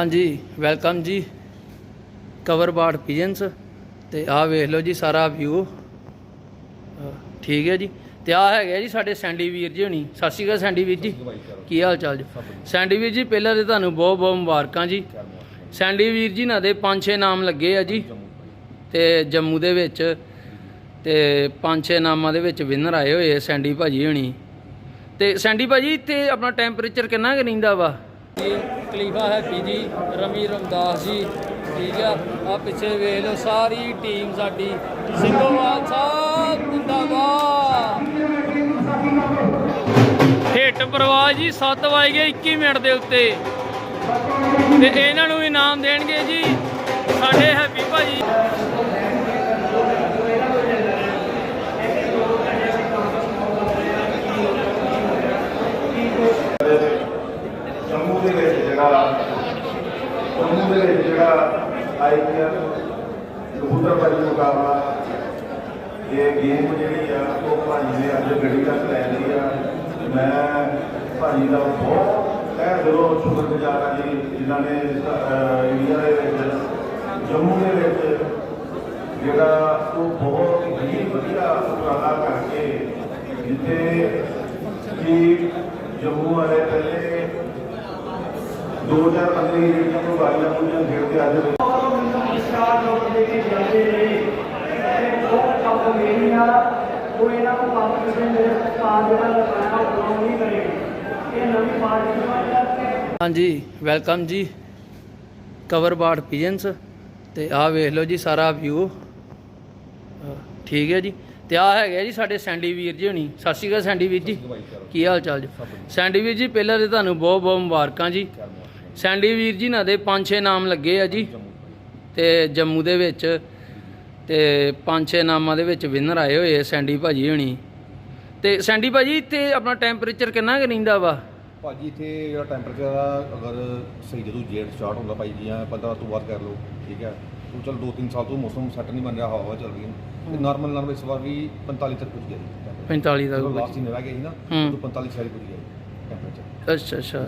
ਹਾਂਜੀ ਵੈਲਕਮ ਜੀ। ਕਵਰ ਬਾੜ ਪੀਜਨਸ ਤੇ ਆਹ ਵੇਖ ਲਓ ਜੀ ਸਾਰਾ ਵਿਊ ਠੀਕ ਹੈ ਜੀ। ਤੇ ਆਹ ਹੈਗਾ ਜੀ ਸਾਡੇ ਸੈਂਡੀ ਵੀਰ ਜੀ ਹੋਣੀ। ਸਤਿ ਸ਼੍ਰੀ ਅਕਾਲ ਸੈਂਡੀ ਵੀਰ ਜੀ। ਕੀ ਹਾਲ ਚਾਲ ਜੀ? ਸੈਂਡੀ ਵੀਰ ਜੀ, ਪਹਿਲਾਂ ਤੇ ਤੁਹਾਨੂੰ ਬਹੁਤ ਬਹੁਤ ਮੁਬਾਰਕਾਂ ਜੀ। ਸੈਂਡੀ ਵੀਰ ਜੀ ਨਾਲ ਦੇ 5-6 ਨਾਮ ਲੱਗੇ ਆ ਜੀ। ਤੇ ਜੰਮੂ ਦੇ ਵਿੱਚ ਤੇ 5-6 ਨਾਮਾਂ ਦੇ ਵਿੱਚ ਵਿਨਰ ਆਏ ਹੋਏ ਆ ਸੈਂਡੀ ਭਾਜੀ ਹੋਣੀ। ਤੇ ਸੈਂਡੀ ਭਾਜੀ ਇੱਥੇ ਆਪਣਾ ਟੈਂਪਰੇਚਰ ਕਿੰਨਾ ਕੁ ਰਹਿੰਦਾ ਵਾ? ਕਲੀਫਾ ਹੈਪੀ ਜੀ ਰਮੀ ਰਮਦਾਸ ਜੀ। ਠੀਕ ਆ ਆ ਪਿੱਛੇ ਵੇਖ ਲਓ ਸਾਰੀ ਟੀਮ ਸਾਡੀ। ਸਿੰਘੋਵਾਲ ਸਾਹਿਬ, ਜਿੰਦਾਬਾਦ। ਹਿੱਟ ਪ੍ਰਵਾਹ ਜੀ 7 ਵਜੇ 21 ਮਿੰਟ ਦੇ ਉੱਤੇ। ਤੇ ਇਹਨਾਂ ਨੂੰ ਇਨਾਮ ਦੇਣਗੇ ਜੀ, ਸਾਡੇ ਹੈਪੀ ਭਾਜੀ ਜੰਮੂ ਦੇ ਵਿੱਚ ਜਿਹੜਾ ਜੰਮੂ ਦੇ ਵਿੱਚ ਜਿਹੜਾ ਆਈਪੀਐਲ ਕਬੂਤਰ ਬਾਜੀ ਮੁਕਾਬਲਾ ਇਹ ਗੇਮ ਜਿਹੜੀ ਆ ਉਹ ਭਾਜੀ ਨੇ ਅੱਜ ਗੱਡੀ ਤੱਕ ਲੈ ਲਈ ਆ ਮੈਂ ਭਾਜੀ ਦਾ ਬਹੁਤ ਤਹਿ ਦਿਲੋਂ ਸ਼ੁਕਰਗੁਜ਼ਾਰ ਹਾਂ ਜੀ ਜਿਨ੍ਹਾਂ ਨੇ ਅਹ, ਇੰਡੀਆ ਦੇ ਵਿੱਚ ਜੰਮੂ ਦੇ ਵਿੱਚ ਜਿਹੜਾ ਉਹ ਬਹੁਤ ਹੀ ਵਧੀਆ ਉਪਰਾਲਾ ਕਰਕੇ ਜਿੱਥੇ ਕਿ ਜੰਮੂ ਵਾਲੇ ਪਹਿਲੇ 2015 ਜਿਹੜੀਆਂ ਮੁਬਾਈਲਾਂ ਮੁੰਡੀਆਂ ਖੇਡਦੇ ਅੱਜ ਦੇ ਸਟਾਰ ਲੋਕ ਦੇ ਕੇ ਜਾਂਦੇ ਨੇ ਇਹ ਬਹੁਤ ਕੰਮ ਮੇਰੀ ਆ ਉਹ ਇਹਨਾਂ ਨੂੰ ਕੰਮ ਕਿਸੇ ਮੇਰੇ ਉਸਤਾਦ ਜਿਹੜਾ ਲਗਾਇਆ ਉਹ ਨਹੀਂ ਕਰੇ ਇਹ ਨਵੀਂ ਪਾਰਟੀ ਦਾ ਹਾਂਜੀ ਵੈਲਕਮ ਜੀ। ਕਵਰ ਬਾੜ ਪੀਜਨਸ ਤੇ ਆਹ ਵੇਖ ਲਓ ਜੀ, ਸਾਰਾ ਵਿਊ ਠੀਕ ਹੈ ਜੀ। ਤੇ ਆਹ ਹੈਗਾ ਜੀ ਸਾਡੇ ਸੈਂਡੀ ਵੀਰ ਜੀ ਹੁਣੀ। ਸਤਿ ਸ਼੍ਰੀ ਅਕਾਲ ਸੈਂਡੀ ਵੀਰ ਜੀ। ਕੀ ਹਾਲ ਚਾਲ ਜੀ? ਸੈਂਡੀ ਵੀਰ ਜੀ, ਪਹਿਲਾਂ ਤੇ ਤੁਹਾਨੂੰ ਬਹੁਤ ਬਹੁਤ ਮੁਬਾਰਕਾਂ ਜੀ। ਸੈਂਡੀ ਵੀਰ ਜੀ ਨਾਲ ਦੇ 5-6 ਨਾਮ ਲੱਗੇ ਆ ਜੀ। ਤੇ ਜੰਮੂ ਦੇ ਵਿੱਚ ਤੇ 5-6 ਨਾਮਾਂ ਦੇ ਵਿੱਚ ਵਿਨਰ ਆਏ ਹੋਏ ਆ ਸੈਂਡੀ ਭਾਜੀ ਹੁਣੀ। ਤੇ ਸੈਂਡੀ ਭਾਜੀ ਇੱਥੇ ਆਪਣਾ ਟੈਂਪਰੇਚਰ ਕਿੰਨਾ ਕੁ ਰਹਿੰਦਾ ਵਾ? ਭਾਜੀ ਇੱਥੇ ਜਿਹੜਾ ਟੈਂਪਰੇਚਰ ਆ ਅਗਰ ਸਹੀ ਜਦੋਂ ਜੇਠ ਸਟਾਰਟ ਹੁੰਦਾ ਭਾਈ ਜੀ ਜਾਂ 15 ਤੋਂ ਬਾਅਦ ਕਰ ਲਓ ਠੀਕ ਹੈ। ਉਹ ਚਲ 2-3 ਸਾਲ ਤੋਂ ਮੌਸਮ ਸੈੱਟ ਨਹੀਂ ਬਣ ਰਿਹਾ ਹਵਾ ਚੱਲ ਰਹੀ ਹੈ। ਤੇ ਨਾਰਮਲ ਨਾਰਮਲ ਇਸ ਵਾਰ ਵੀ 45 ਤੱਕ ਪੁੱਜ ਗਿਆ ਜੀ। 45 ਜਦੋਂ ਦਾ ਲਾਸਟ ਦਿਨ ਰਹਿ ਗਿਆ ਸੀ ਨਾ ਹੂੰ। ਉਦੋਂ 45 ਸਾਲ ਪੁੱਜ ਗਿਆ ਟੈਂਪਰੇਚਰ ਅੱਛਾ ਅੱਛਾ।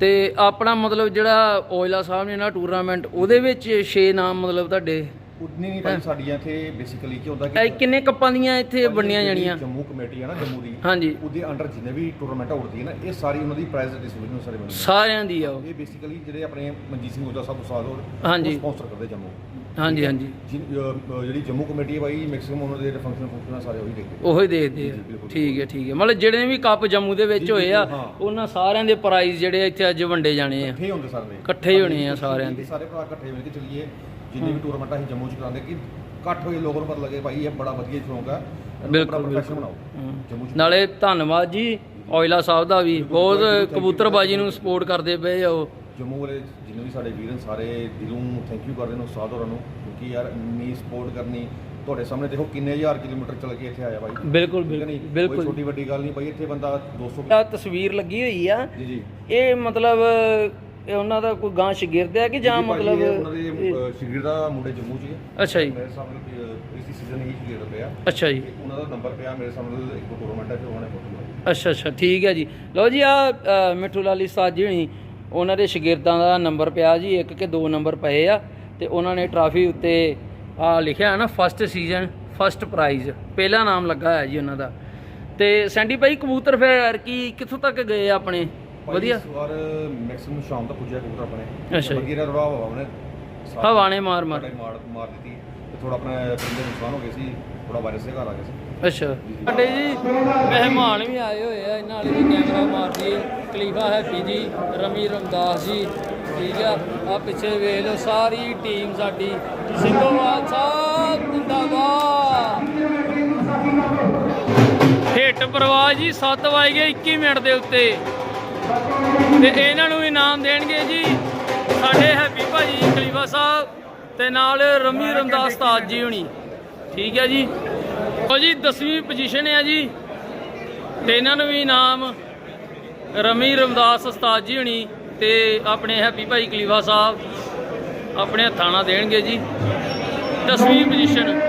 ਤੇ ਆਪਣਾ ਮਤਲਬ ਜਿਹੜਾ ਓਇਲਾ ਸਾਹਿਬ ਨੇ ਨਾ ਟੂਰਨਾਮੈਂਟ ਉਹਦੇ ਵਿੱਚ 6 ਨਾਮ ਮਤਲਬ ਤੁਹਾਡੇ ਉਡਨੀ ਨਹੀਂ ਭਾਈ ਸਾਡੀਆਂ ਇੱਥੇ ਬੇਸਿਕਲੀ ਕੀ ਹੁੰਦਾ ਇਹ ਕਿੰਨੇ ਕੱਪਾਂ ਦੀਆਂ ਇੱਥੇ ਬਣੀਆਂ ਜਿਹੜੀ ਜਾਣੀਆਂ? ਜੰਮੂ ਕਮੇਟੀ ਹੈ ਨਾ ਜੰਮੂ ਦੀ ਹਾਂਜੀ। ਉਹਦੇ ਅੰਡਰ ਜਿੰਨੇ ਵੀ ਟੂਰਨਾਮੈਂਟ ਉੱਡਦੀ ਹੈ ਨਾ ਇਹ ਸਾਰੀ ਉਹਨਾਂ ਦੀ ਪ੍ਰਾਈਜ਼ ਡਿਸਟ੍ਰੀਬਿਊਸ਼ਨ ਸਾਰੇ ਬਣਦੀ ਸਾਰਿਆਂ ਦੀ ਆ ਉਹ। ਇਹ ਬੇਸਿਕਲੀ ਜਿਹੜੇ ਆਪਣੇ ਮਨਜੀਤ ਸਿੰਘ ਉਹਦਾ ਸਭ ਉਸਤਾਦ ਹੋਰ ਹਾਂਜੀ। ਸਪਾਂਸਰ ਕਰਦੇ ਜੰਮੂ। ਹਾਂਜੀ ਹਾਂਜੀ। ਜਿ- ਅਹ, ਅਹ, ਜਿਹੜੀ ਜੰਮੂ ਕਮੇਟੀ ਹੈ ਬਾਈ ਮੈਕਸਿਮਮ ਉਹਨਾਂ ਦੇ ਫੰਕਸ਼ਨ ਫੰਕਸ਼ਨ ਸਾਰੇ ਉਹੀ ਦੇਖਦੇ ਉਹੋ ਹੀ ਦੇਖਦੇ ਆ ਜੀ, ਬਿਲਕੁਲ। ਠੀਕ ਹੈ ਠੀਕ ਹੈ। ਮਤਲਬ ਜਿਹੜੇ ਵੀ ਕੱਪ ਜੰਮੂ ਦੇ ਵਿੱਚ ਜੀ, ਹੋਏ ਆ ਬਿਲਕੁਲ, ਹਾਂ। ਉਹਨਾਂ ਸਾਰਿਆਂ ਦੇ ਪ੍ਰਾਈਜ਼ ਜਿਹੜੇ ਇੱਥੇ ਅੱਜ ਵੰਡੇ ਜਾਣੇ ਆ। ਇਕੱਠੇ ਹੁੰਦੇ ਸਾਰੇ ਇਕੱਠੇ ਹੀ ਹੋਣੇ ਆ ਸਾਰਿਆਂ ਦੇ। ਸਾਰੇ ਭਰਾ ਇਕੱਠੇ ਮਿਲ ਕੇ ਚੱਲੀਏ। ਜਿੰਨੇ ਵੀ ਟੂਰਨਾਮੈਂਟ ਅਸੀਂ ਜੰਮੂ ਚ ਕਰਾਉਂਦੇ ਕਿ ਇਕੱਠ ਹੋਏ ਲੋਕਾਂ ਨੂੰ ਪਤਾ ਲੱਗੇ ਭਾਈ ਇਹ ਬੜਾ ਵਧੀਆ ਸ਼ੌਂਕ ਹੈ ਇਹਨੂੰ ਬਿਲਕੁਲ, ਜੰਮੂ ਚ ਨਾਲੇ ਧੰਨਵਾਦ ਜੀ ਓਇਲਾ ਸਾਹਿਬ ਦਾ ਵੀ। ਬਹੁਤ ਕਬੂਤਰਬਾਜੀ ਨੂੰ ਸਪੋਰਟ ਕਰਦੇ ਪਏ ਆ ਉਹ। ਜੰਮੂ ਵਾਲੇ ਜਿੰਨੇ ਵੀ ਸਾਡੇ ਵੀਰ ਨੇ ਸਾਰੇ ਦਿਲੋਂ ਥੈਂਕ ਯੂ ਕਰਦੇ ਨੇ ਉਸਤਾਦ ਹੋਰਾਂ ਨੂੰ ਕਿਉਂਕਿ ਯਾਰ ਇੰਨੀ ਸਪੋਰਟ ਕਰਨੀ ਤੁਹਾਡੇ ਸਾਹਮਣੇ ਦੇਖੋ ਕਿੰਨੇ ਹਜ਼ਾਰ ਕਿਲੋਮੀਟਰ ਚੱਲ ਕੇ ਇੱਥੇ ਆਇਆ ਬਾਈ। ਬਿਲਕੁਲ ਬਿਲਕੁਲ ਛੋਟੀ ਵੱਡੀ ਗੱਲ ਨਹੀਂ ਬਾਈ ਇੱਥੇ ਬੰਦਾ 200 ਆ ਤਸਵੀਰ ਲੱਗੀ ਹੋਈ ਆ। ਜੀ ਜੀ। ਇਹ ਮਤਲਬ ਇਹ ਉਹਨਾਂ ਦਾ ਕੋਈ ਗਾਂ ਸ਼ਗਿਰਦ ਹੈ ਕਿ ਜਾਂ ਮਤਲਬ ਉਹਨਾਂ ਦੇ ਸ਼ਗਿਰਦ ਮੁੰਡੇ ਜੰਮੂ ਚ ਹੀ ਅੱਛਾ ਜੀ। ਮੇਰੇ ਸਾਹਮਣੇ ਇਸ ਸੀਜ਼ਨ ਹੀ ਸ਼ਗਿਰਦ ਪਿਆ। ਅੱਛਾ ਜੀ। ਤੇ ਉਹਨਾਂ ਦਾ ਨੰਬਰ ਪਿਆ ਮੇਰੇ ਸਾਹਮਣੇ ਇੱਕ ਟੂਰਨਾਮੈਂਟ ਹੈ ਫਿਰ ਉਹਨਾਂ ਫੋਟੋ ਅੱਛਾ ਅੱਛਾ ਠੀਕ ਹੈ ਜੀ। ਲਓ ਜੀ ਆ ਮਿੱਠੂ ਲਾਲੀ ਸਾਜ ਜੀ ਉਹਨਾਂ ਦੇ ਸ਼ਾਗਿਰਦਾਂ ਦਾ ਨੰਬਰ ਪਿਆ ਜੀ ਇੱਕ ਕਿ ਦੋ ਨੰਬਰ ਪਏ ਆ ਤੇ ਉਹਨਾਂ ਨੇ ਟਰਾਫੀ ਉੱਤੇ ਆ ਲਿਖਿਆ ਹੈ ਨਾ ਫਸਟ ਸੀਜ਼ਨ ਫਸਟ ਪ੍ਰਾਈਜ਼ ਪਹਿਲਾ ਨਾਮ ਲੱਗਾ ਹੈ ਜੀ ਉਹਨਾਂ ਦਾ। ਤੇ ਸੈਂਡੀ ਭਾਈ ਕਬੂਤਰ ਫਿਰ ਕੀ ਕਿੱਥੋਂ ਤੱਕ ਗਏ ਆਪਣੇ? ਵਧੀਆ? ਇਸ ਵਾਰ ਮੈਕਸਿਮਮ ਸ਼ਾਮ ਤੱਕ ਪੁੱਜਿਆ ਕਬੂਤਰ ਆਪਣੇ। ਅੱਛਾ। ਵਧੀਆ ਰਵਾ ਹਵਾ ਨੇ ਹਵਾ ਨੇ ਮਾਰ ਮਾਰ ਮਾਰ ਦਿੱਤੀ। ਤੇ ਥੋੜਾ ਆਪਣਾ ਪਿੰਡ ਦੇ ਨੁਕਸਾਨ ਹੋ ਗਏ ਸੀ ਥੋੜਾ ਵਾਇਰਸ ਦੇ ਘਰ ਆ ਗਿਆ ਸੀ। ਅੱਛਾ। ਸਾਡੇ ਜੀ ਮਹਿਮਾਨ ਵੀ ਆਏ ਹੋਏ ਆ, ਇਹਨਾਂ ਵਾਲੇ ਵੀ ਕੈਮਰਾ ਮਾਰ ਦਈਏ ਕਲੀਫਾ ਹੈਪੀ ਜੀ, ਰਮੀ ਰਮਦਾਸ ਜੀ, ਠੀਕ ਆ। ਆ ਪਿੱਛੇ ਵੇਖ ਲਓ, ਸਾਰੀ ਟੀਮ ਸਾਡੀ। ਸਿੰਘੋਵਾਲ ਸਾਹਿਬ, ਜਿੰਦਾਬਾਦ। ਹਿੱਟ ਪ੍ਰਵਾਹ ਜੀ 7 ਵਜੇ 21 ਮਿੰਟ ਦੇ ਉੱਤੇ। ਤੇ ਇਹਨਾਂ ਨੂੰ ਇਨਾਮ ਦੇਣਗੇ ਜੀ, ਸਾਡੇ ਹੈਪੀ ਭਾਜੀ ਖਲੀਫਾ ਸਾਹਿਬ ਤੇ ਨਾਲ ਰਮੀ ਰਮਦਾਸ ਤਾਜ ਜੀ ਹੁਣੀ। ਠੀਕ ਹੈ ਜੀ। ਉਹ ਜੀ 10ਵੀਂ ਪੋਜੀਸ਼ਨ ਹੈ ਜੀ ਤੇ ਇਹਨਾਂ ਨੂੰ ਵੀ ਨਾਮ ਰਮੀ ਰਮਦਾਸ ਉਸਤਾਦ ਜੀ ਹੁਣੀ ਤੇ ਆਪਣੇ ਹੈਪੀ ਭਾਈ ਕਲੀਵਾ ਸਾਹਿਬ ਆਪਣੇ ਹੱਥਾਂ ਨਾਲ ਦੇਣਗੇ ਜੀ। 10ਵੀਂ ਪੋਜੀਸ਼ਨ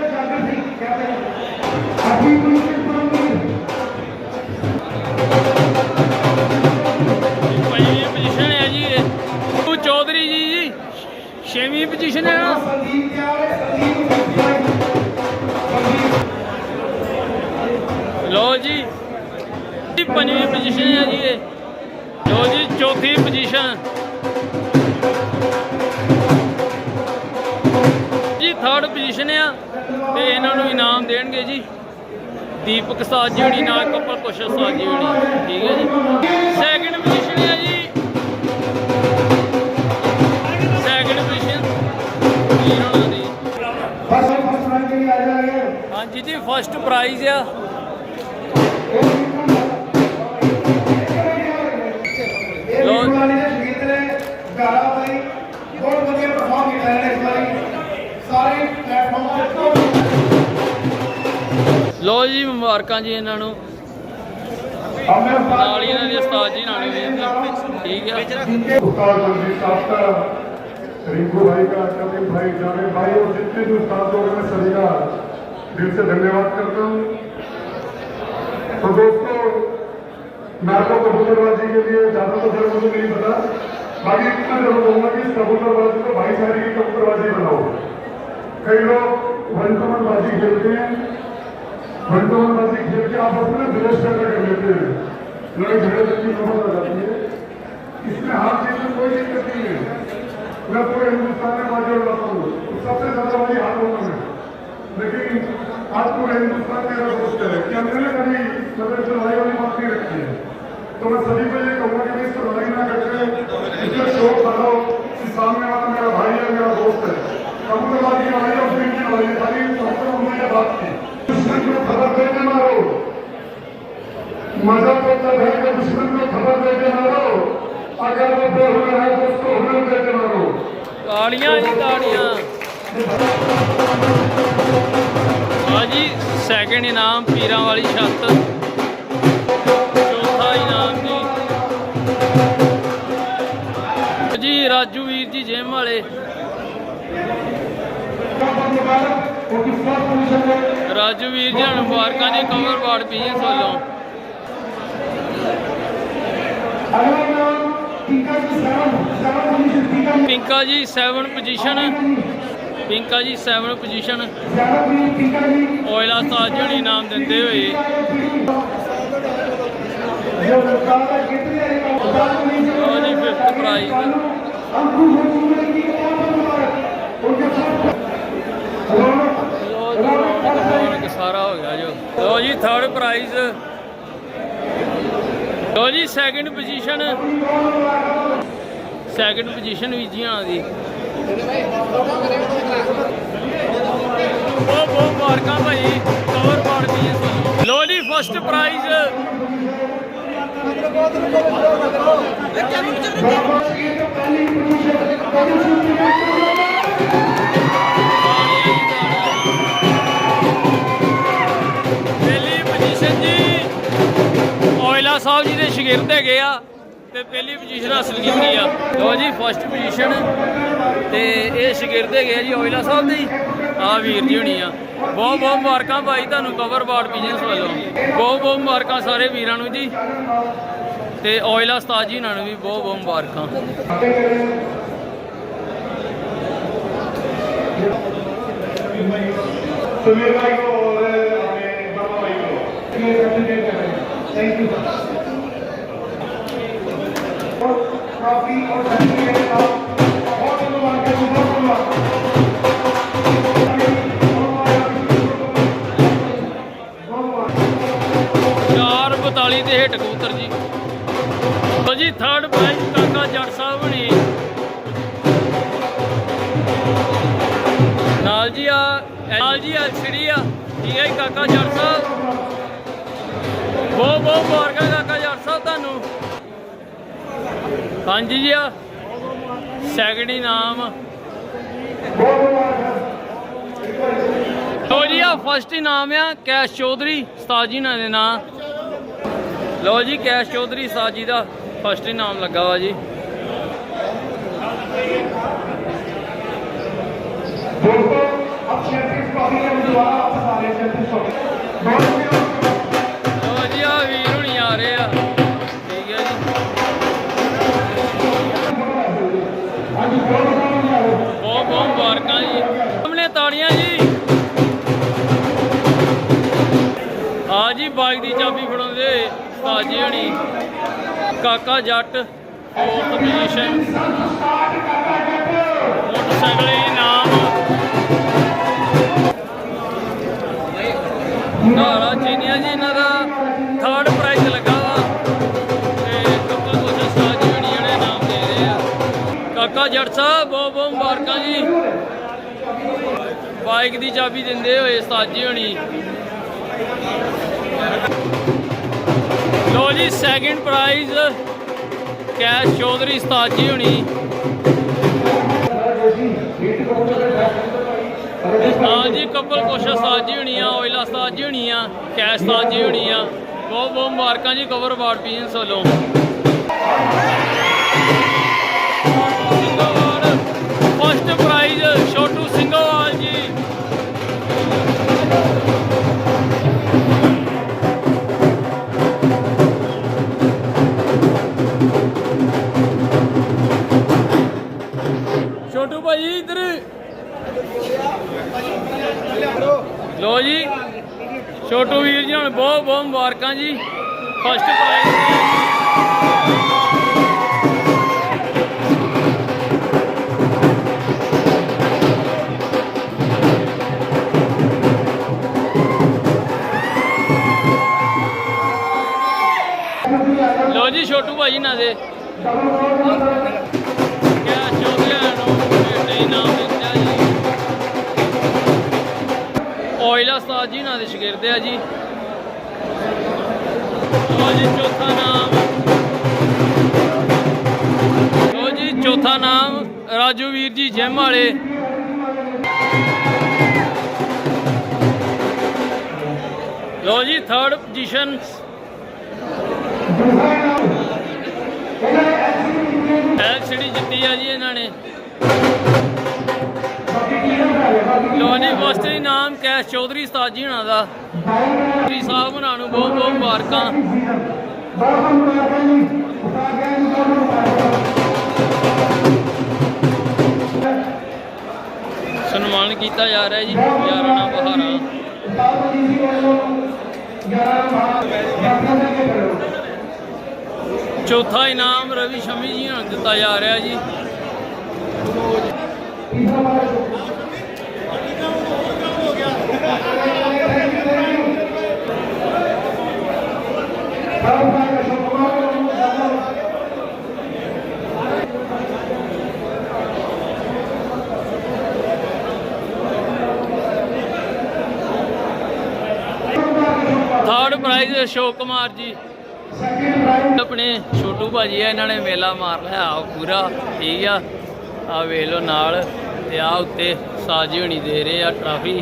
ਪੰਜਵੀਂ ਇਹ ਪੋਜੀਸ਼ਨ ਹੈ ਜੀ ਇਹ। ਉਹ ਚੌਧਰੀ ਜੀ ਛੇਵੀਂ ਪੋਜੀਸ਼ਨ ਹੈ ਨਾ ਲੋ ਜੀ। ਜੀ ਪੰਜਵੀਂ ਪੋਜੀਸ਼ਨ ਹੈ ਜੀ ਇਹ। ਲੋ ਜੀ ਚੌਥੀ ਪੋਜੀਸ਼ਨ ਜੀ ਥਰਡ ਪੋਜੀਸ਼ਨ ਆ। ਤੇ ਇਹਨਾਂ ਨੂੰ ਇਨਾਮ ਦੇਣਗੇ ਜੀ। ਦੀਪਕ ਸਾਜ ਹੁਣੀ ਨਾਲ ਕਪਲ ਕੁਸ਼ਲ ਸਾਜ ਹੁਣੀ ਠੀਕ ਹੈ ਜੀ। ਸੈਕਿੰਡ ਪੋਜੀਸ਼ਨ ਹੈ ਜੀ। ਸੈਕਿੰਡ ਪੋਜੀਸ਼ਨ ਦੀ ਹਾਂਜੀ ਜੀ ਫਸਟ ਪ੍ਰਾਈਜ਼ ਆ। ਲੋ ਜੀ ਮੁਬਾਰਕਾਂ ਜੀ ਇਹਨਾਂ ਨੂੰ ਹਮਨੇ ਨਾਲ ਹੀ ਇਹਨਾਂ ਦੇ ਉਸਤਾਦ ਜੀ ਨਾਲ ਵੀ ਠੀਕ ਆ उस्ताद मंजीत साहब का रिंकू भाई का कपिल भाई जावेद भाई और जितने भी उस्ताद लोग हैं मैं सभी का दिल से धन्यवाद करता हूँ तो दोस्तों मैं आपको कबूतरबाजी के लिए ज़्यादा तो जरूर मुझे नहीं पता बाकी इतना जरूर कहूँगा कि इस कबूतरबाजी को भाईचारे की कबूतरबाजी बनाओ कई लोग वनकमनबाजी खेलते हैं वनकमनबाजी खेल के आपस में द्वेष कर लेते हैं। लड़ाई झगड़े नौबत आ जाती है। इसमें हार जीत में कोई दिक्कत नहीं है। मैं पूरे हिंदुस्तान में बाजी उड़ाता हूँ। तो सबसे ज़्यादा बाजी हारूँगा मैं। लेकिन आज पूरे हिंदुस्तान मेरा दोस्त है, कि हमने कभी मतलब लड़ाई वाली बात नहीं रखी है। तो मैं सभी को ये कहूँगा कि इस लड़ाई ना करके इसमें शोक बढ़ाओ कि सामने वाला मेरा भाई है मेरा दोस्त है। कबूतरबाजी की लड़ाई है उस दिन की लड़ाई है। खाली सबसे हमने बात की। खबर मजा तो तब है कि दुश्मन को खबर दे के मारो अगर वो बेहुनर है तो उसको हुनर दे के मारो ਤਾੜੀਆਂ ਜੀ ਤਾੜੀਆਂ ਆ ਜੀ ਸੈਕਿੰਡ ਇਨਾਮ ਪੀਰਾਂ ਵਾਲੀ ਛੱਤ ਚੌਥਾ ਇਨਾਮ ਜੀ ਜੀ ਰਾਜੂ ਵੀਰ ਜੀ ਜਿਮ ਵਾਲੇ ਰਾਜੂ ਵੀਰ ਜੀ ਨੂੰ ਮੁਬਾਰਕਾਂ ਜੀ ਕਵਰ ਬਾੜ ਪੀਜਨ ਵੱਲੋਂ ਪਿੰਕਾ ਜੀ 7 ਪੋਜੀਸ਼ਨ ਪਿੰਕਾ ਜੀ 7 ਪੋਜੀਸ਼ਨ 7 ਸਾਜ ਜੀ ਹੁਣੀ ਇਨਾਮ ਦਿੰਦੇ ਹੋਏ। ਜੋ ਜੀ, fifth prize। ਲੋ ਜੀ ਰੌਣਕ ਰੌਣਕ ਸਾਰਾ ਹੋ ਗਿਆ ਜੋ ਲੋ ਜੀ ਥਰਡ ਪ੍ਰਾਈਜ਼ ਲੋ ਜੀ ਸੈਕਿੰਡ ਪੋਜੀਸ਼ਨ ਸੈਕਿੰਡ ਪੋਜੀਸ਼ਨ ਵੀ ਜੀ ਆ ਦੀ। ਬਹੁਤ ਬਹੁਤ ਮੁਬਾਰਕਾਂ ਭਾਈ ਕਵਰ ਪਾੜ ਦੀ ਲੋ ਜੀ ਫਸਟ ਪ੍ਰਾਈਜ਼ ਪਹਿਲੀ ਪੋਜੀਸ਼ਨ ਸਾਹਿਬ ਜੀ ਦੇ ਸ਼ਿਕਿਰ ਤੇ ਗਏ ਆ ਤੇ ਪਹਿਲੀ ਪੋਜੀਸ਼ਨ ਹਾਸਲ ਕੀਤੀ ਆ। ਲੋ ਜੀ ਫਸਟ ਪੋਜੀਸ਼ਨ ਤੇ ਇਹ ਸ਼ਾਗਿਰਦ ਤੇ ਗਏ ਜੀ ਓਇਲਾ ਸਾਹਿਬ ਦੀ ਆ ਵੀਰ ਜੀ ਹੋਣੀ ਆ। ਬਹੁਤ ਬਹੁਤ ਮੁਬਾਰਕਾਂ ਭਾਈ ਤੁਹਾਨੂੰ ਕਵਰ ਬਾਰਡ ਬਿਜ਼ਨਸ ਵੱਲੋਂ। ਬਹੁਤ ਬਹੁਤ ਮੁਬਾਰਕਾਂ ਸਾਰੇ ਵੀਰਾਂ ਨੂੰ ਜੀ। ਤੇ ਓਇਲਾ ਉਸਤਾਦ ਜੀ ਨੂੰ ਵੀ ਬਹੁਤ ਬਹੁਤ ਮੁਬਾਰਕਾਂ। Samir Bhai ko aur Barma Bhai ko. Thank you. Trophy ਔਰ ਸਰਟੀਫਿਕੇਟ ਦੇ ਨਾਲ। ਬਹੁਤ ਦਿਨ ਬਣ ਕੇ ਬਹੁਤ ਧੰਨਵਾਦ। 442 ਤੇ ਹੇਠ ਕਬੂਤਰ ਜੀ। ਲੋ ਜੀ ਥਰਡ ਪ੍ਰਾਈਜ਼ ਕਾਕਾ ਜੱਟ ਸਾਹਿਬ ਨੇ ਨਾਲ ਜੀ ਆ, ਨਾਲ ਜੀ ਐਲਸੀਡੀ ਆ। ਠੀਕ ਹੈ ਕਾਕਾ ਜੱਟ ਸਾਹਿਬ। ਬਹੁਤ ਬਹੁਤ ਮੁਬਾਰਕਾਂ ਕਾਕਾ ਜੱਟ ਸਾਹਿਬ ਤੁਹਾਨੂੰ। ਹਾਂਜੀ ਜੀ, ਆ। ਸੈਕਿੰਡ ਇਨਾਮ ਲੋ ਜੀ, ਆ ਫਸਟ ਇਨਾਮ ਆ, ਕੈਸ਼ ਚੌਧਰੀ, ਉਸਤਾਦ ਜੀ ਨਾਲ ਦੇ ਨਾਂ। ਲੋ ਜੀ, ਕੈਸ਼ ਚੌਧਰੀ, ਉਸਤਾਦ ਜੀ ਦਾ ਫਸਟ ਇਨਾਮ ਲੱਗਾ ਵਾ ਜੀ। ਦੋਸਤੋ ਅਕਸ਼ਰ ਸਿੰਘ ਪਾਣੀ ਦੁਆਰਾ ਕਾਕਾ ਜੱਟ ਫੋਰਥ ਪੋਜੀਸ਼ਨ। ਮੋਟਰਸਾਈਕਲ ਇਨਾਮ ਨਾਲਾ। ਚੀਨੀਆ ਜੀ, ਇਹਨਾਂ ਦਾ ਥਰਡ ਪ੍ਰਾਈਜ਼ ਲੱਗਾ ਵਾ। ਤੇ ਕਪਲ ਕੋਸ਼ਿਸ਼ ਸਾਜ ਜਿਹੜੀ ਜਿਹੜੇ ਨਾਮ ਦੇ ਰਹੇ ਆ। ਕਾਕਾ ਜੱਟ ਸਾਹਿਬ, ਬਹੁਤ ਬਹੁਤ ਮੁਬਾਰਕਾਂ ਜੀ। ਬਾਈਕ ਦੀ ਚਾਬੀ ਦਿੰਦੇ ਹੋਏ ਸਾਜੀ ਹੋਣੀ। ਲੋ ਜੀ ਸੈਕਿੰਡ ਪ੍ਰਾਈਜ਼ ਕੈਸ਼ ਚੌਧਰੀ ਸਤਾਜੀ ਹੋਣੀ। ਹਾਂ ਜੀ, ਕਪਲ ਕੋਸ਼ਾ ਸਾਜੀ ਹੋਣੀ ਆ ਓਇਲਾ ਸਾਜੀ ਹੋਣੀ ਆ ਕੈਸ਼ ਸਾਜੀ ਹੋਣੀ ਆ ਬਹੁਤ ਬਹੁਤ ਮੁਬਾਰਕਾਂ ਜੀ ਕਵਰ ਅਵਾਰਡ ਪੀਐਨਸ ਵੱਲੋਂ। ਫਸਟ ਪ੍ਰਾਈਜ਼ ਛੋਟੂ ਸਿੰਘੋਵਾਲ ਜੀ। ਛੋਟੂ ਭਾਈ ਇੱਧਰ। ਲੋ ਜੀ, ਛੋਟੂ ਵੀਰ ਜੀ ਹੁਣ ਬਹੁਤ ਬਹੁਤ ਮੁਬਾਰਕਾਂ ਜੀ। ਫਸਟ ਪ੍ਰਾਈਜ਼ ਲੋ ਜੀ। ਛੋਟੂ ਭਾਈ ਨਾ ਦੇ। ਆਇਲ ਉਸਤਾਦ ਜੀ ਨਾਲ ਦੇ ਸ਼ਾਗਿਰਦ ਆ ਜੀ। ਲੋ ਜੀ, ਚੌਥਾ ਨਾਮ। ਲੋ ਜੀ, ਚੌਥਾ ਨਾਮ, ਰਾਜੂ ਵੀਰ ਜੀ, ਜਿਮ ਵਾਲੇ। ਲੋ ਜੀ ਥਰਡ ਪੋਜੀਸ਼ਨ ਐਲਸੀਡੀ ਜਿੱਤੀ ਆ ਜੀ ਇਹਨਾਂ ਨੇ। ਲੋ ਜੀ ਫਸਟ ਇਨਾਮ ਕੈਸ਼ ਚੌਧਰੀ ਉਸਤਾਦ ਜੀ ਹੁਣਾਂ ਦਾ। ਜੀ ਸਾਹਿਬ ਹੁਣਾਂ ਨੂੰ ਬਹੁਤ ਬਹੁਤ ਮੁਬਾਰਕਾਂ। ਸਨਮਾਨ ਕੀਤਾ ਜਾ ਰਿਹਾ ਜੀ ਯਾਰਾਣਾ ਬਹਾਰਾਂ। ਚੌਥਾ ਇਨਾਮ ਰਵੀ ਸ਼ਮੀ ਜੀ ਨੂੰ ਦਿੱਤਾ ਜਾ ਰਿਹਾ ਜੀ ਥਰਡ ਪ੍ਰਾਈਜ਼ ਅਸ਼ੋਕ ਕੁਮਾਰ ਜੀ। ਆਪਣੇ ਛੋਟੂ ਭਾਜੀ ਆ, ਇਹਨਾਂ ਨੇ ਮੇਲਾ ਮਾਰ ਲਿਆ। ਆ ਪੂਰਾ ਠੀਕ ਆ। ਆ ਵੇਖ ਲਓ ਨਾਲ ਤੇ ਆ ਉੱਤੇ ਸਾਜੀ ਹੋਣੀ ਦੇ ਰਹੇ ਆ ਟਰਾਫੀ।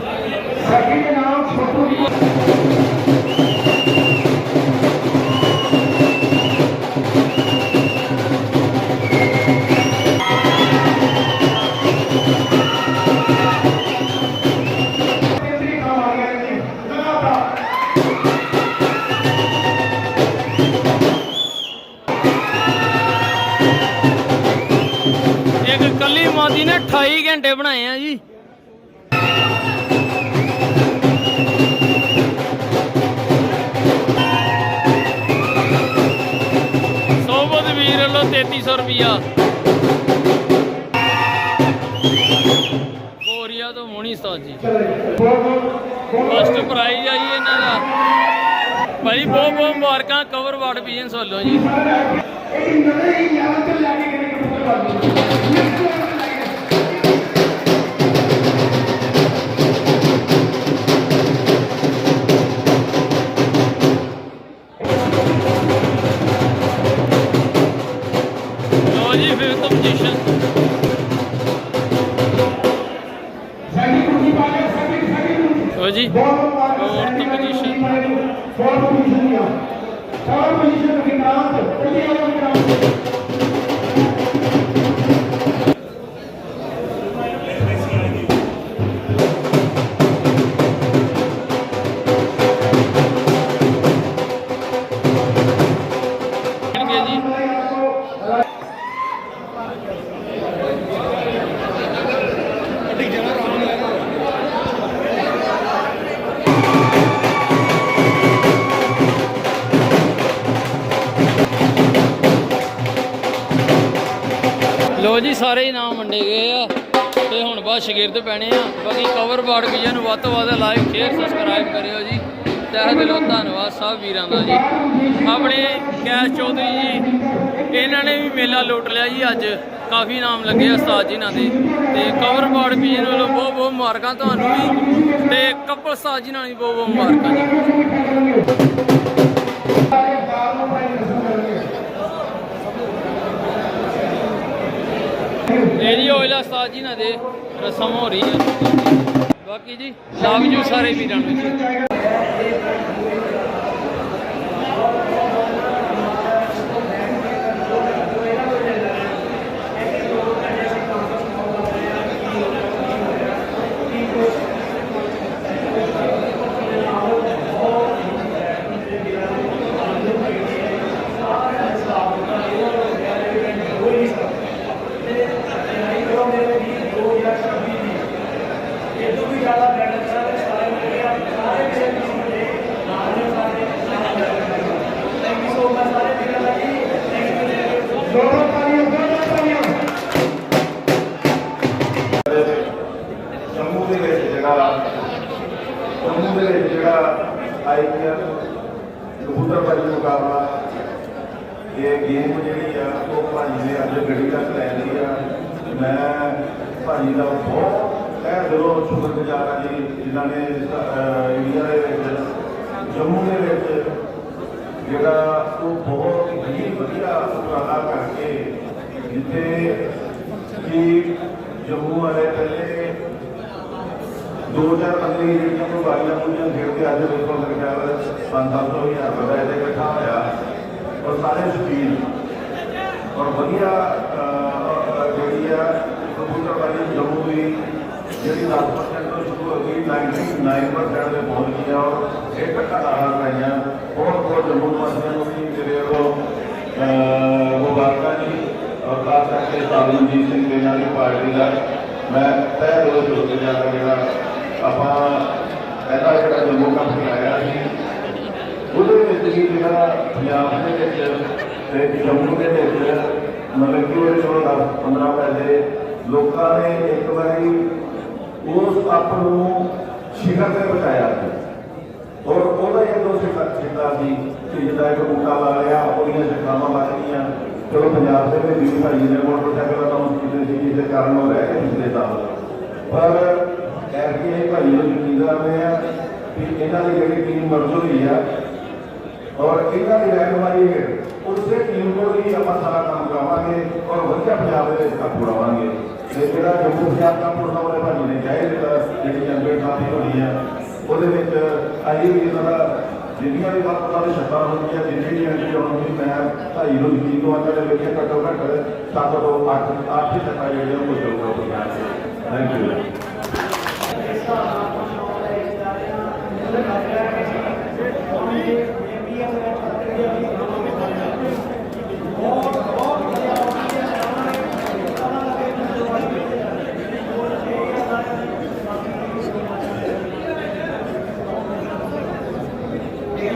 28 ਬਣਾਏ ਆ ਜੀ। ਸੋਬਤ ਵੀਰ ਵੱਲੋਂ 3300 ਰੁਪਿਆ ਕੋਰੀਆ ਤੋਂ ਮੋਣੀ ਉਸਤਾਦ ਜੀ। ਫਸਟ ਪ੍ਰਾਈਜ਼ ਆ ਜੀ ਇਹਨਾਂ ਦਾ। ਭਾਈ, ਬਹੁਤ ਬਹੁਤ ਮੁਬਾਰਕਾਂ ਕਵਰ ਵਾਰਡ ਬਿਜ਼ਨਸ ਵੱਲੋਂ ਜੀ। ਲੋ ਸਾਰੇ ਹੀ ਨਾਮ ਵੰਡੇ ਗਏ ਆ ਤੇ ਹੁਣ ਬਸ ਸ਼ਗਿਰਦ ਪੈਣੇ ਆ। ਬਾਕੀ ਕਵਰ ਬਾੜ ਵੀਜ਼ਾ ਨੂੰ ਵੱਧ ਤੋਂ ਵੱਧ ਲਾਈਕ ਸ਼ੇਅਰ ਸਬਸਕ੍ਰਾਈਬ ਕਰਿਓ ਜੀ। ਤਹਿ ਦਿਲੋਂ ਧੰਨਵਾਦ ਸਭ ਵੀਰਾਂ ਦਾ ਜੀ। ਆਪਣੇ ਕੈਸ਼ ਚੌਧਰੀ ਜੀ, ਇਹਨਾਂ ਨੇ ਵੀ ਮੇਲਾ ਲੁੱਟ ਲਿਆ ਜੀ ਅੱਜ। ਕਾਫੀ ਨਾਮ ਲੱਗੇ ਆ ਉਸਤਾਦ ਜੀ ਨਾਲ ਦੇ। ਤੇ ਕਵਰ ਬਾੜ ਵੀਜ਼ੇ ਵੱਲੋਂ ਬਹੁਤ ਬਹੁਤ ਮੁਬਾਰਕਾਂ ਤੁਹਾਨੂੰ ਵੀ। ਤੇ ਕਪਲ ਉਸਤਾਦ ਜੀ ਨਾਲ ਵੀ ਬਹੁਤ ਬਹੁਤ ਮੁਬਾਰਕਾਂ ਜੀ ਇਹ ਜੀ ਇਹਨਾਂ ਦੇ ਰਸਮ ਹੋ ਰਹੀ ਹੈ ਬਾਕੀ ਜੀ ਲਵ ਯੂ ਸਾਰੇ ਵੀਰਾਂ ਨੂੰ ਜੀ ਇਹ ਤੋਂ ਵੀ ਜ਼ਿਆਦਾ ਬੈਟਰ ਸਾਰੇ ਸਾਰੇ ਮੇਰੇ ਆ ਸਾਰੇ ਕਿਸੇ ਕਿਸਮ ਦੇ ਨਾਲ ਨੇ ਸਾਰੇ ਥੈਂਕ ਯੂ ਸੋ ਮਚ ਸਾਰੇ ਵੀਰਾਂ ਦਾ ਜੀ ਥੈਂਕ ਯੂ ਦੋਨੋਂ ਤਾਲੀਆਂ ਦੋਨੋਂ ਤਾਲੀਆਂ ਜੰਮੂ ਦੇ ਵਿੱਚ ਜਿਹੜਾ ਜੰਮੂ ਦੇ ਵਿੱਚ ਜਿਹੜਾ ਆਈਪੀਐਲ ਕਬੂਤਰਬਾਜ਼ੀ ਮੁਕਾਬਲਾ ਇਹ ਗੇਮ ਜਿਹੜੀ ਆ ਉਹ ਭਾਜੀ ਨੇ ਅੱਜ ਗੱਡੀ ਤੱਕ ਲੈ ਲਈ ਆ ਮੈਂ ਭਾਜੀ ਦਾ ਬਹੁਤ ਤਹਿ ਦਿਲੋਂ ਸ਼ੁਕਰਗੁਜ਼ਾਰ ਹਾਂ ਜੀ ਜਿਨ੍ਹਾਂ ਨੇ ਅਹ, ਇੰਡੀਆ ਦੇ ਵਿੱਚ ਜੰਮੂ ਦੇ ਵਿੱਚ ਜਿਹੜਾ ਉਹ ਬਹੁਤ ਹੀ ਵਧੀਆ ਉਪਰਾਲਾ ਕਰਕੇ ਜਿੱਥੇ ਕਿ ਜੰਮੂ ਵਾਲੇ ਪਹਿਲੇ 2015 ਜਿਹੜੀਆਂ ਕੋਈ ਬਾਈਆਂ ਪੂਰੀਆਂ ਖੇਡਦੇ ਅੱਜ ਦੇਖੋ ਮੇਰੇ ਖਿਆਲ 5-700 ਹਜ਼ਾਰ ਰੁਪਏ ਇਹਦੇ ਇਕੱਠਾ ਹੋਇਆ। ਔਰ ਸਾਰੇ ਸ਼ਕੀਨ ਔਰ ਵਧੀਆ ਜਿਹੜੀ ਆ ਕਬੂਤਰ ਵਾਲੀ ਜੰਮੂ ਦੀ ਜਿਹੜੀ 10% ਤੋਂ ਸ਼ੁਰੂ ਹੋ ਗਈ 99% ਦੇ ਪਹੁੰਚ ਗਈ ਔਰ ਇਹ ਟੱਕਾ ਲਾ ਰਹੀਆਂ ਬਹੁਤ ਬਹੁਤ ਜੰਮੂ ਵਾਸੀਆਂ ਨੂੰ ਵੀ ਮੇਰੇ ਵੱਲੋਂ ਮੁਬਾਰਕਾਂ ਜੀ। ਔਰ ਖਾਸ ਕਰਕੇ ਸਾਲਮਜੀਤ ਸਿੰਘ ਦੇ ਨਾਲ ਦੀ ਪਾਰਟੀ ਦਾ। ਮੈਂ ਤਹਿ ਦਿਲੋਂ ਸ਼ੁਕਰਗੁਜ਼ਾਰ ਹਾਂ ਜਿਹੜਾ ਆਪਾਂ ਇਹਦਾ ਜਿਹੜਾ ਜੰਮੂ ਕੱਪ ਖਿਲਾਇਆ ਸੀ। ਉਹਦੇ ਵਿੱਚ ਵੀ ਜਿਹੜਾ ਪੰਜਾਬ ਦੇ ਵਿੱਚ ਤੇ ਜੰਮੂ ਦੇ ਵਿੱਚ ਮਤਲਬ ਕਿ ਉਹਦੇ ਕੋਲ 10 15 ਪੈਸੇ, ਲੋਕਾਂ ਨੇ ਇੱਕ ਵਾਰੀ ਉਸ ਕੱਪ ਨੂੰ ਸ਼ਿਖਰ ਤੇ ਪਹੁੰਚਾਇਆ ਸੀ। ਔਰ ਉਹਦਾ ਇੱਕ ਦੋ ਸਿੱਖਾ ਸਿੱਖਾ ਸੀ ਕਿ ਜਿਹਦਾ ਇੱਕ ਬੂਟਾ ਲਾ ਲਿਆ, ਉਹਦੀਆਂ ਸਿੱਖਾਵਾਂ ਲੱਗ ਗਈਆਂ। ਚਲੋ ਪੰਜਾਬ ਦੇ ਵਿੱਚ ਵੀ ਭਾਈ ਨੇ ਮੋਟਰਸਾਈਕਲ ਦਾ ਕੀਤੇ ਸੀ ਜਿਹਦੇ ਕਾਰਨ ਉਹ ਰਹਿ ਗਏ ਪਿਛਲੇ ਸਾਲ। ਪਰ ਐਰਕੀ ਇਹ ਭਾਈ ਨੂੰ ਯਕੀਨਦਾਰ ਨੇ ਆ ਕਿ ਇਹਨਾਂ ਦੀ ਜਿਹੜੀ ਟੀਮ ਮਰਜ਼ ਹੋਈ ਆ ਔਰ ਇਹਨਾਂ ਦੀ ਰਹਿਨਮਾਈ ਹੈ ਉਸੇ ਟੀਮ ਕੋਲ ਹੀ ਆਪਾਂ ਸਾਰਾ ਕੰਮ ਕਰਾਵਾਂਗੇ ਔਰ ਵਧੀਆ ਪੰਜਾਬ ਦੇ ਵਿੱਚ ਕੰਮ ਕਰਾਵਾਂਗੇ। ਤੇ ਜਿਹੜਾ ਜੰਮੂ ਪੰਜਾਬ ਕੰਮ ਕਰਾਉਣੇ ਭਾਜੀ ਨੇ ਚਾਹੇ ਜਿਹੜਾ ਜਿਹੜੀ ਚੰਗੇ ਕਾਫੀ ਹੋਣੀ ਆ, ਉਹਦੇ ਵਿੱਚ ਆਈ ਵੀ ਇਹਨਾਂ ਦਾ ਜਿੰਨੀਆਂ ਵੀ ਵੱਧ ਤੋਂ ਵੱਧ ਛੱਤਾਂ ਹੁੰਦੀਆਂ, ਜਿੰਨੀ ਵੀ ਐਂਟਰੀ ਹੋਣੀ ਮੈਂ ਢਾਈ ਨੂੰ ਯਕੀਨ ਤੋਂ ਅੰਦਰ ਦੇ ਵਿੱਚ ਘੱਟੋ ਘੱਟ ਸੱਤ ਤੋਂ ਅੱਠ ਅੱਠ ਹੀ ਛੱਤਾਂ ਜਿਹੜੀਆਂ ਉਹ ਚੱਲੂਗਾ ਪੰਜਾਬ 'ਚ ਥੈਂਕ ਯੂ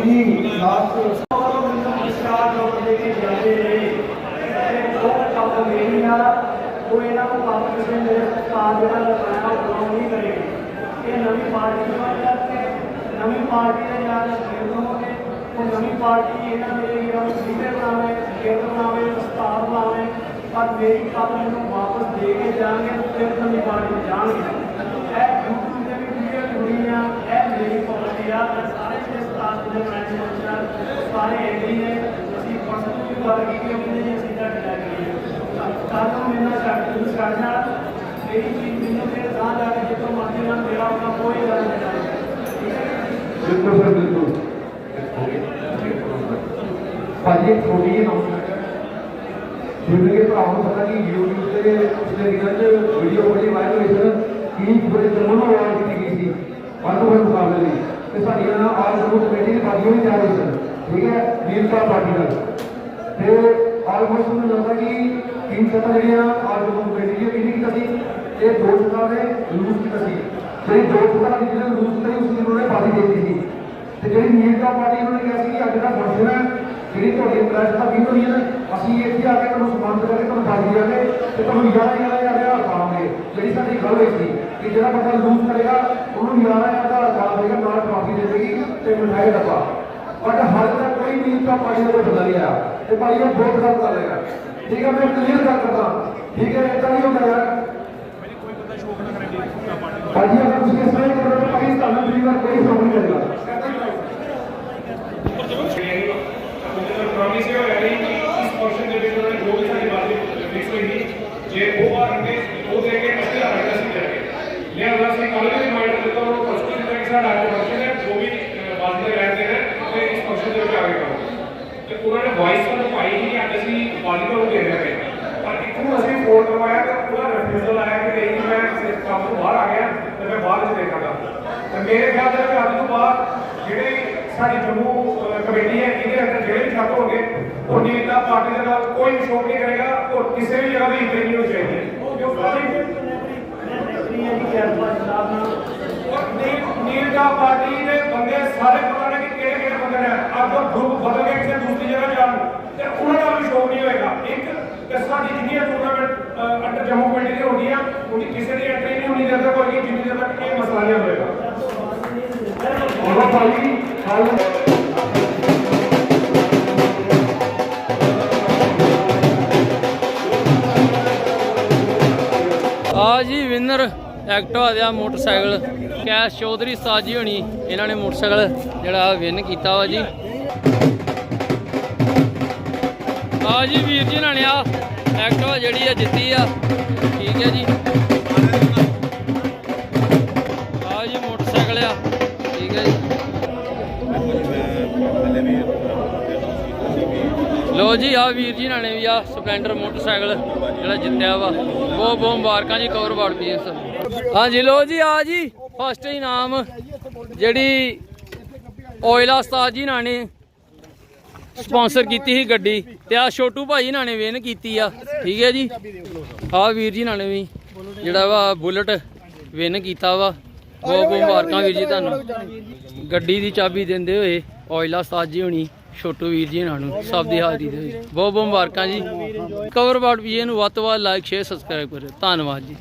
ਜੀ ਲਾਸਟ ਸਟਾਰ ਲੋਕ ਦੇ ਕੇ ਜਾਂਦੇ ਨੇ ਇਹ ਬਹੁਤ ਕੰਮ ਮੇਰੀ ਆ ਉਹ ਇਹਨਾਂ ਨੂੰ ਕੰਮ ਕਿਸੇ ਮੇਰੇ ਉਸਤਾਦ ਜਿਹੜਾ ਲਗਾਇਆ ਉਹ ਨਹੀਂ ਕਰੇਗੀ ਇਹ ਨਵੀਂ ਪਾਰਟੀ ਦਾ ਨਵੀਂ ਪਾਰਟੀ ਦੇ ਨਾਲ ਸ਼ੁਰੂ ਹੋਣਗੇ ਉਹ ਨਵੀਂ ਪਾਰਟੀ ਇਹਨਾਂ ਮੇਰੇ ਵੀਰਾਂ ਨੂੰ ਲੀਡਰ ਬਣਾਵੇ ਗੇਟ ਬਣਾਵੇ ਉਸਤਾਦ ਬਣਾਵੇ ਪਰ ਮੇਰੀ ਕੰਮ ਮੈਨੂੰ ਵਾਪਸ ਦੇ ਕੇ ਜਾਣਗੇ ਤੇ ਫਿਰ ਨਵੀਂ ਪਾਰਟੀ ਨੂੰ ਜਾਣਗੇ। ਇਹ YouTube ਦੇ ਵੀ ਵੀਡੀਓ ਜੁੜੀਆਂ ਇਹ ਮੇਰੀ ਪਾਰਟੀ ਆ ਮੈਂ ਸਾਰੇ ਦੇ ਉਸਤਾਦ ਦੇ ਬਣਾਏ ਹੋਏ ਸਾਰੇ ਐਗਰੀ ਨੇ। ਅਸੀਂ ਪਰਸਨਲ ਵੀ ਗੱਲ ਕੀਤੀ ਕਿ ਨਹੀਂ ਅਸੀਂ ਤਾਂ ਡਿਲਾ ਕਰੀਏ ਕਾਹਨੂੰ ਮੈਨਾਂ ਛੱਡ ਤੁਸੀਂ ਛੱਡ ਨਾਲ ਮੇਰੀ ਚੀਜ਼ ਮੈਨੂੰ ਫਿਰ ਤਾਂ ਜਾ ਕੇ ਜਿੱਥੋਂ ਮਰਜ਼ੀ ਨਾਲ ਮੇਰਾ ਆਪਣਾ ਕੋਈ ਗੱਲ ਨਹੀਂ ਬਿਲਕੁਲ ਸਰ ਬਿਲਕੁਲ। ਭਾਜੀ ਛੋਟੀ ਜਿਹੀ ਜਿਵੇਂ ਕਿ ਭਰਾਵਾਂ ਨੂੰ ਪਤਾ ਕਿ YouTube ਤੇ ਪਿਛਲੇ ਦਿਨਾਂ 'ਚ ਵੀਡੀਓ ਬੜੀ ਵਾਇਰਲ ਹੋਈ ਸਰ ਕਿ ਪੂਰੇ ਜੰਮੂ ਨੂੰ ਅਵਾਰਡ ਦਿੱਤੀ ਗਈ ਸੀ ਵਨ ਟੂ ਵਨ ਮੁਕਾਬਲੇ ਲਈ। ਤੇ ਸਾਡੀ ਨਾਲ ਆਲ ਗਰੁੱਪ ਕਮੇਟੀ ਦੀ ਬਾਜੀ ਹੋਈ ਤਿਆਰ ਹੋਈ ਸਰ ਠੀਕ ਹੈ ਵੀਰਤਾ ਪਾਰਟੀ ਨਾਲ। ਤੇ ਆਲਮੋਸਟ ਮੈਨੂੰ ਲੱਗਦਾ ਕਿ ਤਿੰਨ ਸੱਤਾਂ ਜਿਹੜੀਆਂ ਆਲ ਗਰੁੱਪ ਕਮੇਟੀ ਦੀ ਕਿੰਨੀ ਕੀਤਾ ਸੀ ਇਹ ਦੋ ਸੱਤਾਂ ਨੇ ਲੂਜ਼ ਕੀਤਾ ਸੀ। ਜਿਹੜੀ ਦੋ ਸੱਤਾਂ ਦੀ ਜਿਹਨੇ ਲੂਜ਼ ਕੀਤੀ ਉਸ ਨੂੰ ਉਹਨੇ ਬਾਜੀ ਦੇ ਦਿੱਤੀ ਸੀ। ਤੇ ਜਿਹੜੀ ਵੀਰਤਾ ਪਾਰਟੀ ਉਹਨਾਂ ਨੇ ਕਿਹਾ ਸੀ ਕਿ ਅੱਜ ਦਾ ਫੰਕਸ਼ਨ ਹੈ, ਜਿਹੜੀ ਤੁਹਾਡੀ ਪ੍ਰੈਸ ਦਾ ਵੀ ਹੋਣੀ ਹੈ ਨਾ ਅਸੀਂ ਇੱਥੇ ਆ ਕੇ ਤੁਹਾਨੂੰ ਸਨਮਾਨਿਤ ਕਰਕੇ ਤੁਹਾਨੂੰ ਬਾਜੀ ਜਾਗੇ ਤੇ ਤੁਹਾਨੂੰ 11 11 ਹਜ਼ਾਰ ਦਾ ਪਾਵਾਂਗੇ ਜਿਹੜੀ ਸਾਡੀ ਗੱਲ ਹੋਈ ਸੀ ਕਿ ਜਿਹੜਾ ਬੰਦਾ ਲੂਜ਼ ਕਰੇਗਾ ਉਹਨੂੰ 11 ਹਜ਼ਾਰ ਦਾ ਹਜ਼ਾਰ ਦੇਗਾ ਨਾਲ ਟਰਾਫੀ ਦੇ ਦੇਗੀ ਤੇ ਮਿਠਾਈ ਦਾ ਡੱਬਾ ਬਟ ਹਾਲੇ ਤੱਕ ਕੋਈ ਨੀਤ ਦਾ ਪਾਣੀ ਦਾ ਕੋਈ ਬੰਦਾ ਨਹੀਂ ਆਇਆ ਤੇ ਭਾਈ ਇਹ ਬਹੁਤ ਗੱਲ ਕਰ ਰਿਹਾ ਠੀਕ ਹੈ ਮੈਂ ਕਲੀਅਰ ਕਰ ਕਰਦਾ। ਠੀਕ ਹੈ ਇਦਾਂ ਨਹੀਂ ਹੁੰਦਾ ਯਾਰ ਭਾਜੀ ਅਗਰ ਤੁਸੀਂ ਇਸ ਤਰ੍ਹਾਂ ਹੀ ਕਰੋਗੇ ਤਾਂ ਭਾਈ ਤੁਹਾਨੂੰ ਦੂਜੀ ਵਾਰ ਕੋਈ ਸ਼ੌਕ ਨਹੀਂ ਕਰੇਗਾ ਪ੍ਰੋਮਿਸ ਇਹ ਹੋਇਆ ਸੀ ਕਿ ਇਸ ਫੰਕਸ਼ਨ ਦੇ ਵਿੱਚ ਉਹਨਾਂ ਨੇ ਜੋ ਵੀ ਸਾਡੀ ਬਾਤ ਫਿਕਸ ਹੋਈ ਸੀ ਜੇ ਉਹ ਆਣਗੇ ਉਹ ਦੇ ਕੇ ਅਸੀਂ ਆਣਗੇ ਅਸੀਂ ਕਰਾਂਗੇ ਲਿਆ ਉਹਨਾਂ ਅਸੀਂ ਕੱਲ੍ਹ ਵੀ ਰਿਮਾਈਂਡਰ ਦਿੱਤਾ ਉਹਨਾਂ ਨੂੰ ਪਰਸੋਂ ਦਿੱਤਾ ਕਿ ਸਾਡਾ ਅੱਜ ਫੰਕਸ਼ਨ ਹੈ ਜੋ ਵੀ ਬਾਤ ਦੇ ਰਹਿੰਦੇ ਨੇ ਤੇ ਇਸ ਫੰਕਸ਼ਨ ਦੇ ਵਿੱਚ ਆ ਕੇ ਕਰੋ ਤੇ ਉਹਨਾਂ ਨੇ ਵਾਇਸ ਸਾਨੂੰ ਪਾਈ ਸੀ ਕਿ ਅੱਜ ਅਸੀਂ ਬਾਲੀ ਨੂੰ ਦੇ ਰਹੇ ਹਾਂ ਪਰ ਇੱਥੋਂ ਅਸੀਂ ਫੋਨ ਕਰਵਾਇਆ ਤੇ ਉਹਦਾ ਰਿਫਿਊਜ਼ਲ ਆਇਆ ਕਿ ਨਹੀਂ ਜੀ, ਮੈਂ ਕਿਸੇ ਕੰਮ ਤੋਂ ਬਾਹਰ ਆ ਗਿਆ ਤੇ ਮੈਂ ਬਾਅਦ ਵਿੱਚ ਦੇਖਾਂਗਾ ਤੇ ਮੇਰੇ ਖਿਆਲ ਦੇ ਵਿੱਚ ਅੱਜ ਤੋਂ ਬਾਅਦ ਜਿਹੜੇ ਸਾਡੀ ਜੰਮੂ ਅਹ, ਕਮੇਟੀ ਹੈ ਇਹਦੇ ਅੰਦਰ ਜਿਹੜੇ ਵੀ ਛੱਤ ਹੋਣਗੇ ਉਹ ਨੀਤਾ ਪਾਰਟੀ ਦੇ ਨਾਲ ਕੋਈ ਵਿਸ਼ੋਕ ਨਹੀਂ ਕਰੇਗਾ ਔਰ ਕਿਸੇ ਵੀ ਜਗ੍ਹਾ ਦੀ ਇੰਟਰੀ ਨਹੀਂ ਹੋਣੀ ਚਾਹੀਦੀ ਹੈ ਕਿਉਂਕਿ ਔਰ ਨੀ- ਨੀਤਾ ਪਾਰਟੀ ਦੇ ਬੰਦੇ ਸਾਰੇ ਪਤਾ ਨੇ ਕਿ ਕਿਹੜੇ ਕਿਹੜੇ ਬੰਦੇ ਨੇ ਅੱਜ ਉਹ ਗਰੁੱਪ ਬਦਲ ਕੇ ਕਿਸੇ ਦੂਸਰੀ ਜਗ੍ਹਾ ਜਾਣ ਤੇ ਉਹਨਾਂ ਦਾ ਵੀ ਸ਼ੌਕ ਨਹੀਂ ਹੋਏਗਾ ਇੱਕ ਤੇ ਸਾਡੀ ਜਿੰਨੀਆਂ ਟੂਰਨਾਮੈਂਟ ਅੰਡਰ ਜੰਮੂ ਕਮੇਟੀ ਦੀ ਹੁੰਦੀਆਂ ਉਹਦੀ ਕਿਸੇ ਦੀ ਐਂਟਰੀ ਨਹੀਂ ਹੋਣੀ ਜਦੋਂ ਕੋਈ ਨਹੀਂ ਜਿੰਨੀ ਦੇਰ ਤੱਕ ਇਹ ਮਸਲਾ ਨਹੀਂ ਹੋਏਗਾ ਉਹ ਭਾਈ ਹਾਲ ਆ ਜੀ ਵਿਨਰ ਐਕਟਿਵਾ ਦਾ ਮੋਟਰਸਾਈਕਲ। ਕੈਸ਼ ਚੌਧਰੀ ਸਾਜੀ ਹੋਣੀ, ਇਹਨਾਂ ਨੇ ਮੋਟਰਸਾਈਕਲ ਜਿਹੜਾ ਵਿਨ ਕੀਤਾ ਵਾ ਜੀ। ਆ ਜੀ ਵੀਰ ਜੀ ਇਹਨਾਂ ਨੇ ਆ ਐਕਟਿਵਾ ਜਿਹੜੀ ਆ ਜਿੱਤੀ ਆ। ਠੀਕ ਹੈ ਜੀ। ਲੋ ਜੀ ਆ ਵੀਰ ਜੀ ਨਾਲ ਨੇ ਵੀ ਆ ਸਪਲੈਂਡਰ ਮੋਟਰਸਾਈਕਲ ਜਿਹੜਾ ਜਿੱਤਿਆ ਵਾ। ਬਹੁਤ ਬਹੁਤ ਮੁਬਾਰਕਾਂ ਜੀ ਕਵਰ ਬਾੜ ਪੀਐਸ ਹਾਂਜੀ, ਲੋ ਜੀ ਆ ਜੀ ਫਸਟ ਇਨਾਮ ਜਿਹੜੀ ਆਇਲ ਉਸਤਾਦ ਜੀ ਨਾਲ ਨੇ ਸਪਾਂਸਰ ਕੀਤੀ ਸੀ ਗੱਡੀ ਤੇ ਆ ਛੋਟੂ ਭਾਈ ਨਾਲ ਨੇ ਵਿਨ ਕੀਤੀ ਆ। ਠੀਕ ਹੈ ਜੀ? ਆ ਵੀਰ ਜੀ ਨਾਲ ਨੇ ਵੀ ਜਿਹੜਾ ਵਾ ਬੁਲਟ ਵਿਨ ਕੀਤਾ ਵਾ। ਬਹੁਤ ਬਹੁਤ ਮੁਬਾਰਕਾਂ ਵੀਰ ਜੀ ਤੁਹਾਨੂੰ। ਗੱਡੀ ਦੀ ਚਾਬੀ ਦਿੰਦੇ ਹੋਏ ਆਇਲਾ ਉਸਤਾਦ ਜੀ ਹੋਣੀ ਛੋਟੂ ਵੀਰ ਜੀ ਇਹਨਾਂ ਨੂੰ, ਸਭ ਦੀ ਹਾਜ਼ਰੀ ਦੇ ਵਿੱਚ। ਬਹੁਤ ਬਹੁਤ ਮੁਬਾਰਕਾਂ ਜੀ। ਕਵਰ ਬਾਟ ਵੀ ਇਹਨੂੰ ਵੱਧ ਤੋਂ ਵੱਧ ਲਾਈਕ ਸ਼ੇਅਰ ਸਬਸਕ੍ਰਾਈਬ ਕਰਿਓ। ਧੰਨਵਾਦ ਜੀ।